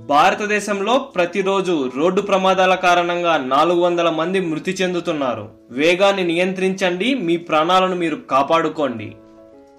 భారతదేశంలో ప్రతిరోజు రోడ్డు ప్రమాదాల కారణంగా నాలుగు వందల మంది మృతి చెందుతున్నారు. వేగాన్ని నియంత్రించండి మీ ప్రాణాలను మీరు కాపాడుకోండి.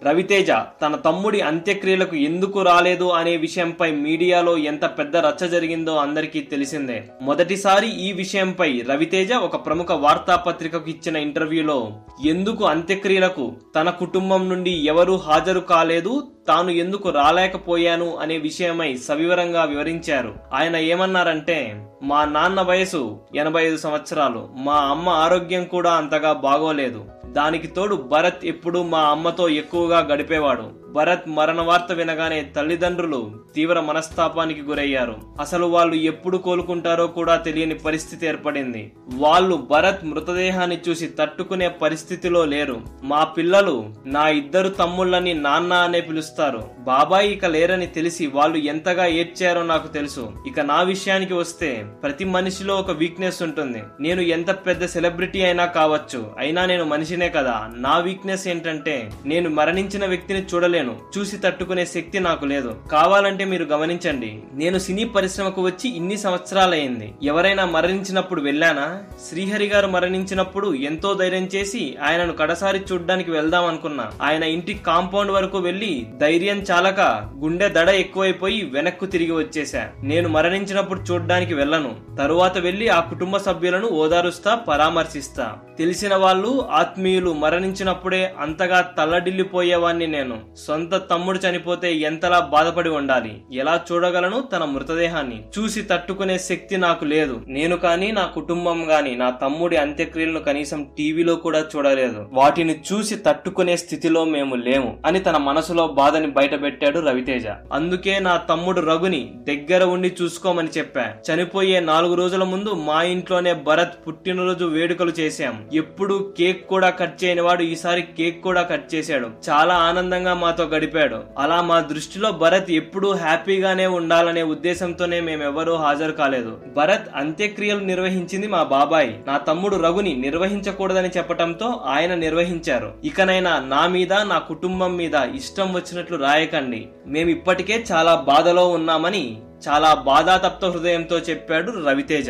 రవితేజ తన తమ్ముడి అంత్యక్రియలకు ఎందుకు రాలేదు అనే విషయంపై మీడియాలో ఎంత పెద్ద రచ్చ జరిగిందో అందరికీ తెలిసిందే. మొదటిసారి ఈ విషయంపై రవితేజ ఒక ప్రముఖ వార్తాపత్రికకు ఇచ్చిన ఇంటర్వ్యూలో ఎందుకు అంత్యక్రియలకు? తన కుటుంబం నుండి ఎవరూ హాజరు కాలేదు తాను ఎందుకు రాలేకపోయాను? అనే విషయమై సవివరంగా వివరించారు. ఆయన ఏమన్నారంటే మా నాన్న వయసు ఎనభై ఐదు సంవత్సరాలు. మా అమ్మ ఆరోగ్యం కూడా అంతగా బాగోలేదు. దానికి తోడు భరత్ ఎప్పుడూ మా అమ్మతో ఎక్కువగా గడిపేవాడు. భరత్ మరణ వార్త వినగానే తల్లిదండ్రులు తీవ్ర మనస్తాపానికి గురయ్యారు. అసలు వాళ్ళు ఎప్పుడు కోలుకుంటారో కూడా తెలియని పరిస్థితి ఏర్పడింది. వాళ్ళు భరత్ మృతదేహాన్ని చూసి తట్టుకునే పరిస్థితిలో లేరు. మా పిల్లలు నా ఇద్దరు తమ్ముళ్ళని నాన్న అనే పిలుస్తారు. బాబాయ్ ఇక లేరని తెలిసి వాళ్ళు ఎంతగా ఏడ్చారో నాకు తెలుసు. ఇక నా విషయానికి వస్తే ప్రతి మనిషిలో ఒక వీక్నెస్ ఉంటుంది. నేను ఎంత పెద్ద సెలబ్రిటీ అయినా కావచ్చు. అయినా నేను మనిషిని కదా. నా వీక్నెస్ ఏంటంటే నేను మరణించిన వ్యక్తిని చూడలేను. చూసి తట్టుకునే శక్తి నాకు లేదు. కావాలంటే మీరు గమనించండి నేను సినీ పరిశ్రమకు వచ్చి ఇన్ని సంవత్సరాలైంది. ఎవరైనా మరణించినప్పుడు వెళ్ళానా? శ్రీహరి గారు మరణించినప్పుడు ఎంతో ధైర్యం చేసి ఆయనను కడసారి చూడ్డానికి వెళ్దాం అనుకున్నా. ఆయన ఇంటి కాంపౌండ్ వరకు వెళ్ళి ధైర్యం చాలక గుండె దడ ఎక్కువైపోయి వెనక్కు తిరిగి వచ్చేసా నేను మరణించినప్పుడు చూడ్డానికి వెళ్ళను. తరువాత వెళ్ళి ఆ కుటుంబ సభ్యులను ఓదారుస్తా పరామర్శిస్తా. తెలిసిన వాళ్ళు ఆత్మీయ ఆత్మీయులు మరణించినప్పుడే అంతగా తల్లడిల్లిపోయేవాణ్ణి నేను. సొంత తమ్ముడు చనిపోతే ఎంతలా బాధపడి ఉండాలి? ఎలా చూడగలను తన మృతదేహాన్ని? చూసి తట్టుకునే శక్తి నాకు లేదు. నేను కానీ నా కుటుంబం గాని నా తమ్ముడి అంత్యక్రియలను కనీసం టీవీలో కూడా చూడలేదు. వాటిని చూసి తట్టుకునే స్థితిలో మేము లేము అని తన మనసులో బాధని బయటపెట్టాడు రవితేజ. అందుకే నా తమ్ముడు రఘుని దగ్గర ఉండి చూసుకోమని చెప్పా. చనిపోయే నాలుగు రోజుల ముందు మా ఇంట్లోనే భరత్ పుట్టినరోజు వేడుకలు చేశాం. ఎప్పుడు కేక్ కూడా కట్ చేయని వాడు ఈసారి కేక్ కూడా కట్ చేశాడు. చాలా ఆనందంగా మాతో గడిపాడు. అలా మా దృష్టిలో భరత్ ఎప్పుడూ హ్యాపీగానే ఉండాలనే ఉద్దేశంతోనే మేమెవరూ హాజరు కాలేదు. భరత్ అంత్యక్రియలు నిర్వహించింది మా బాబాయ్. నా తమ్ముడు రఘుని నిర్వహించకూడదని చెప్పటంతో ఆయన నిర్వహించారు. ఇకనైనా నా మీద నా కుటుంబం మీద ఇష్టం వచ్చినట్లు రాయకండి. మేము ఇప్పటికే చాలా బాధలో ఉన్నామని చాలా బాధాతప్త హృదయంతో చెప్పాడు రవితేజ.